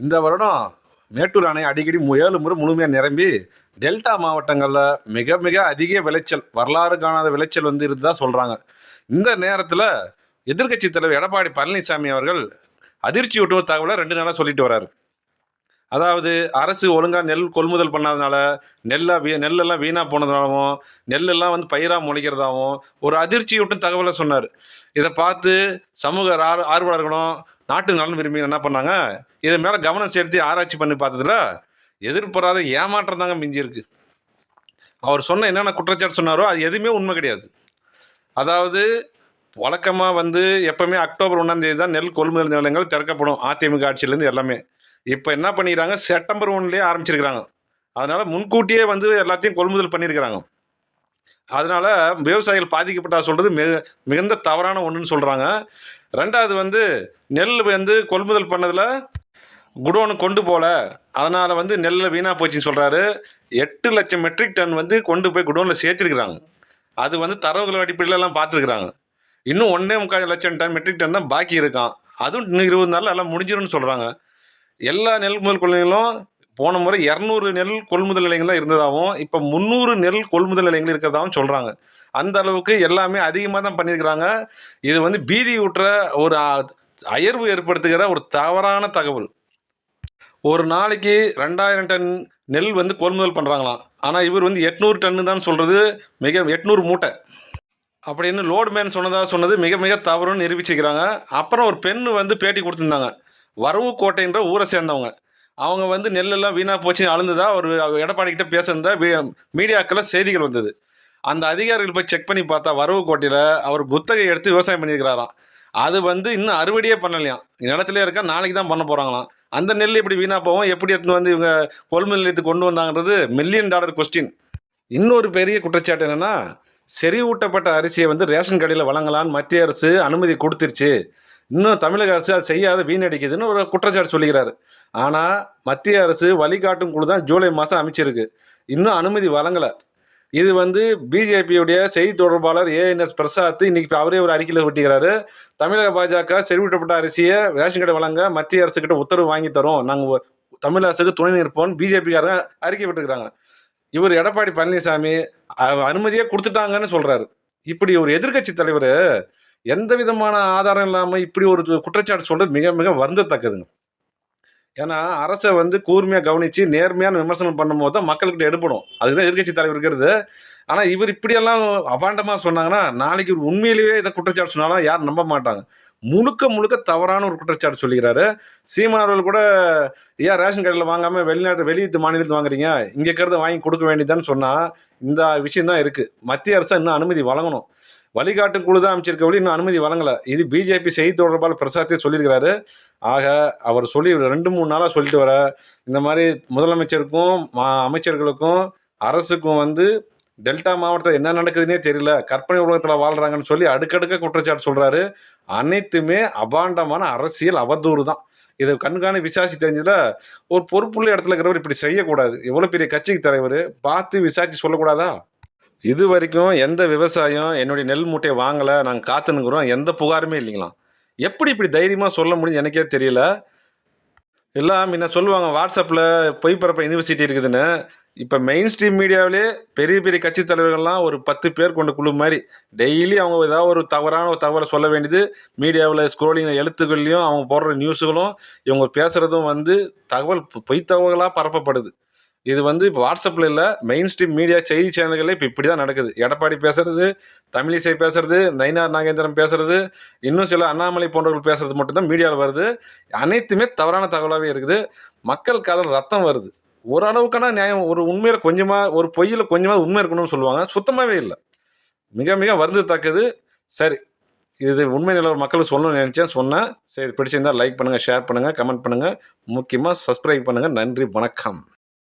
இந்த வருடம் மேட்டூர் அணை அடிக்கடி ஏழு முறை முழுமையாக நிரம்பி டெல்டா மாவட்டங்களில் மிக மிக அதிக விளைச்சல் வரலாறு காணாத விளைச்சல் வந்து இருந்ததா சொல்கிறாங்க இந்த நேரத்தில் எதிர்க்கட்சி தலைவர் எடப்பாடி பழனிசாமி அவர்கள் அதிர்ச்சி ஊட்டுவ தகவலை ரெண்டு நாளாக சொல்லிட்டு வராரு. அதாவது அரசு ஒழுங்காக நெல் கொள்முதல் பண்ணாதனால நெல்லாக வீ நெல்லெல்லாம் வீணாக போனதுனாலும் நெல்லெல்லாம் வந்து பயிராக முளைக்கிறதாகவும் ஒரு அதிர்ச்சியூட்டும் தகவலை சொன்னார். இதை பார்த்து சமூக ஆர் ஆர்வலர்களும் நாட்டு நலன் விரும்பி என்ன பண்ணாங்க? இது மேலே கவனம் செலுத்தி ஆராய்ச்சி பண்ணி பார்த்ததுல எதிர்பாராத ஏமாற்றம் தாங்க மிஞ்சிருக்கு அவர் சொன்ன என்னென்ன குற்றச்சாட்டு சொன்னாரோ அது எதுவுமே உண்மை கிடையாது. அதாவது வழக்கமாக வந்து எப்போவுமே அக்டோபர் ஒன்றாந்தேதி தான் நெல் கொள்முதல் நிலையங்கள் திறக்கப்படும். அதிமுக ஆட்சியிலேருந்து எல்லாமே. இப்போ என்ன பண்ணிக்கிறாங்க செப்டம்பர் ஒன்லேயே ஆரம்பிச்சிருக்கிறாங்க. அதனால் முன்கூட்டியே வந்து எல்லாத்தையும் கொள்முதல் பண்ணியிருக்கிறாங்க அதனால் விவசாயிகள் பாதிக்கப்பட்டா சொல்கிறது மிக மிகுந்த தவறான ஒன்றுன்னு சொல்கிறாங்க ரெண்டாவது வந்து நெல் வந்து கொள்முதல் பண்ணதில் குடோனு கொண்டு போகல அதனால் வந்து நெல்லில் வீணாக போச்சுன்னு சொல்கிறாரு எட்டு லட்சம் மெட்ரிக் டன் வந்து கொண்டு போய் குடோனில் சேர்த்துருக்குறாங்க. அது வந்து தரவுகள் அடிப்படையில் எல்லாம் பார்த்துருக்குறாங்க. இன்னும் ஒன்றே முக்கால் லட்சம் டன் மெட்ரிக் டன் தான் பாக்கி இருக்கான். அதுவும் இன்னும் இருபது நாளில் எல்லாம் முடிஞ்சிரும்னு சொல்கிறாங்க எல்லா நெல் கொள்முதல் கொள்ளைகளும் போன முறை இரநூறு நெல் கொள்முதல் நிலையங்கள் தான் இருந்ததாகவும் இப்போ முந்நூறு நெல் கொள்முதல் நிலையங்கள் இருக்கிறதாகவும் சொல்கிறாங்க அந்த அளவுக்கு எல்லாமே அதிகமாக தான் பண்ணியிருக்கிறாங்க. இது வந்து பீதி ஊட்டுற ஒரு அயர்வு ஏற்படுத்துகிற ஒரு தவறான தகவல். ஒரு நாளைக்கு ரெண்டாயிரம் டன் நெல் வந்து கொள்முதல் பண்ணுறாங்களாம் ஆனால் இவர் வந்து எட்நூறு டன்னு தான் சொல்கிறது மிக எட்நூறு மூட்டை. அப்படின்னு லோடு மேன் சொன்னதாக சொன்னது மிக மிக தவறுன்னு நிரூபிச்சிக்கிறாங்க அப்புறம் ஒரு பெண் வந்து பேட்டி கொடுத்துருந்தாங்க. வரவு கோட்டைன்ற ஊரை சேர்ந்தவங்க. அவங்க வந்து நெல்லெல்லாம் வீணாக போச்சு அழுந்ததா ஒரு எடப்பாடி கிட்ட பேசுனதா மீடியாக்களில் செய்திகள் வந்தது. அந்த அதிகாரிகள் போய் செக் பண்ணி பார்த்தா வரவு கோட்டையில் அவர் குத்தகை எடுத்து விவசாயம் பண்ணியிருக்கிறாராம். அது வந்து இன்னும் அறுவடையே பண்ணலையாம். நிலத்திலே இருக்கா நாளைக்கு தான் பண்ண போகிறாங்களாம் அந்த நெல் எப்படி வீணாக போகும் எப்படி எடுத்துன்னு வந்து இவங்க கொள்முதல் நிலையத்துக்கு கொண்டு வந்தாங்கிறது மில்லியன் டாலர் கொஸ்டின் இன்னொரு பெரிய குற்றச்சாட்டு என்னென்னா செறிவூட்டப்பட்ட அரிசியை வந்து ரேஷன் கடையில் வழங்கலான்னு மத்திய அரசு அனுமதி கொடுத்துருச்சு. இன்னும் தமிழக அரசு அதை செய்யாத வீணடிக்குதுன்னு ஒரு குற்றச்சாட்டு சொல்லிக்கிறாரு. ஆனால் மத்திய அரசு வழிகாட்டும் குழு தான் ஜூலை மாதம் அமைச்சிருக்கு. இன்னும் அனுமதி வழங்கலை. இது வந்து பிஜேபியுடைய செய்தி தொடர்பாளர் ஏஎன்எஸ் பிரசாத் இன்னைக்கு அவரே ஒரு அறிக்கையில் ஒட்டிக்கிறாரு. தமிழக பாஜக செறிவிட்டப்பட்ட அரிசியை ரேஷன் கடை வழங்க மத்திய அரசுக்கிட்ட உத்தரவு வாங்கி தரோம். நாங்கள் தமிழ் அரசுக்கு துணை நிற்போம் பிஜேபிக்காரங்க அறிக்கை விட்டுக்கிறாங்க. இவர் எடப்பாடி பழனிசாமி அனுமதியே கொடுத்துட்டாங்கன்னு சொல்கிறாரு இப்படி ஒரு எதிர்க்கட்சி தலைவர் எந்த விதமான ஆதாரம் இல்லாமல் இப்படி ஒரு குற்றச்சாட்டு சொல்கிறது மிக மிக வருந்தத்தக்கதுங்க. ஏன்னா அரசை வந்து கூர்மையாக கவனித்து நேர்மையான விமர்சனம் பண்ணும்போது தான் மக்கள்கிட்ட எடுப்படும் அதுதான் எதிர்க்கட்சி தலைவர் இருக்கிறது. ஆனால் இவர் இப்படியெல்லாம் அபாண்டமாக சொன்னாங்கன்னா நாளைக்கு உண்மையிலேயே இதை குற்றச்சாட்டு சொன்னாலும் யாரும் நம்ப மாட்டாங்க. முழுக்க முழுக்க தவறான ஒரு குற்றச்சாட்டு சொல்லிக்கிறாரு. சீமானவர்கள் கூட ஏன் ரேஷன் கடையில் வாங்காமல் வெளிநாட்டு வெளியீட்டு மாநிலத்தில் வாங்குறீங்க. இங்கே இருக்கிறத வாங்கி கொடுக்க வேண்டியதான்னு சொன்னால் இந்த விஷயந்தான் இருக்குது மத்திய அரசு இன்னும் அனுமதி வழங்கணும். வழிகாட்டும் குழு தான் அமைச்சிருக்க வழி. இன்னும் அனுமதி வழங்கலை. இது பிஜேபி செய்தி தொடர்பால் பிரசாத்தே சொல்லியிருக்கிறாரு. ஆக அவர் சொல்லி ரெண்டு மூணு நாளாக சொல்லிட்டு வர. இந்த மாதிரி முதலமைச்சருக்கும் மா- அமைச்சர்களுக்கும் அரசுக்கும் வந்து டெல்டா மாவட்டத்தில் என்ன நடக்குதுன்னே தெரியல. கற்பனை உலகத்தில் வாழ்கிறாங்கன்னு சொல்லி அடுக்கடுக்க குற்றச்சாட்டு சொல்கிறாரு அனைத்துமே அபாண்டமான அரசியல் அவதூறு தான். இதை கண்காணி விசாரிச்சு தெரிஞ்சதில் ஒரு பொறுப்புள்ள இடத்துல இருக்கிறவர் இப்படி செய்யக்கூடாது. எவ்வளோ பெரிய கட்சிக்கு தலைவர்? பார்த்து விசாரிச்சு சொல்லக்கூடாதா? இது வரைக்கும் எந்த விவசாயம் என்னுடைய நெல் மூட்டையை வாங்கலை நாங்கள் காத்துனுக்குறோம் எந்த புகாருமே இல்லைங்களாம். எப்படி இப்படி தைரியமாக சொல்ல முடியும் எனக்கே தெரியல. எல்லாம் முன்ன சொல்லுவாங்க வாட்ஸ்அப்பில் பொய் பரப்ப யூனிவர்சிட்டி இருக்குதுன்னு. இப்போ மெயின் ஸ்ட்ரீம் மீடியாவிலே பெரிய பெரிய கட்சி தலைவர்கள்லாம் ஒரு பத்து பேர் கொண்ட குழு மாதிரி டெய்லி அவங்க ஏதாவது ஒரு தவறான ஒரு தகவலை சொல்ல வேண்டியது மீடியாவில் ஸ்க்ரோலிங் எழுத்துக்கள்லையும் அவங்க போடுற நியூஸுகளும் இவங்க பேசுகிறதும் வந்து தகவல் பொய் தகவலாக பரப்பப்படுது. இது வந்து இப்போ வாட்ஸ்அப்பில் இல்லை மெயின் ஸ்ட்ரீம் மீடியா செய்தி சேனல்களே இப்போ இப்படி தான் நடக்குது. எடப்பாடி பேசுறது தமிழிசை பேசுறது நயினார் நாகேந்திரன் பேசுறது இன்னும் சில அண்ணாமலை போன்றவர்கள் பேசுறது மட்டும்தான் மீடியாவில் வருது. அனைத்துமே தவறான தகவலாகவே இருக்குது. மக்கள் காதல் ரத்தம் வருது. ஓரளவுக்கான நியாயம் ஒரு உண்மையில் கொஞ்சமாக ஒரு பொய்யில் கொஞ்சமாக உண்மை இருக்கணும்னு சொல்லுவாங்க. சுத்தமாகவே இல்லை. மிக மிக வருந்தத்தக்கது சரி இது உண்மை நிலவர மக்களுக்கு சொல்லணும்னு நினச்சேன் சொன்னேன் சரி பிடிச்சிருந்தா லைக் பண்ணுங்கள் ஷேர் பண்ணுங்கள் கமெண்ட் பண்ணுங்கள் முக்கியமாக சப்ஸ்கிரைப் பண்ணுங்கள் நன்றி வணக்கம்.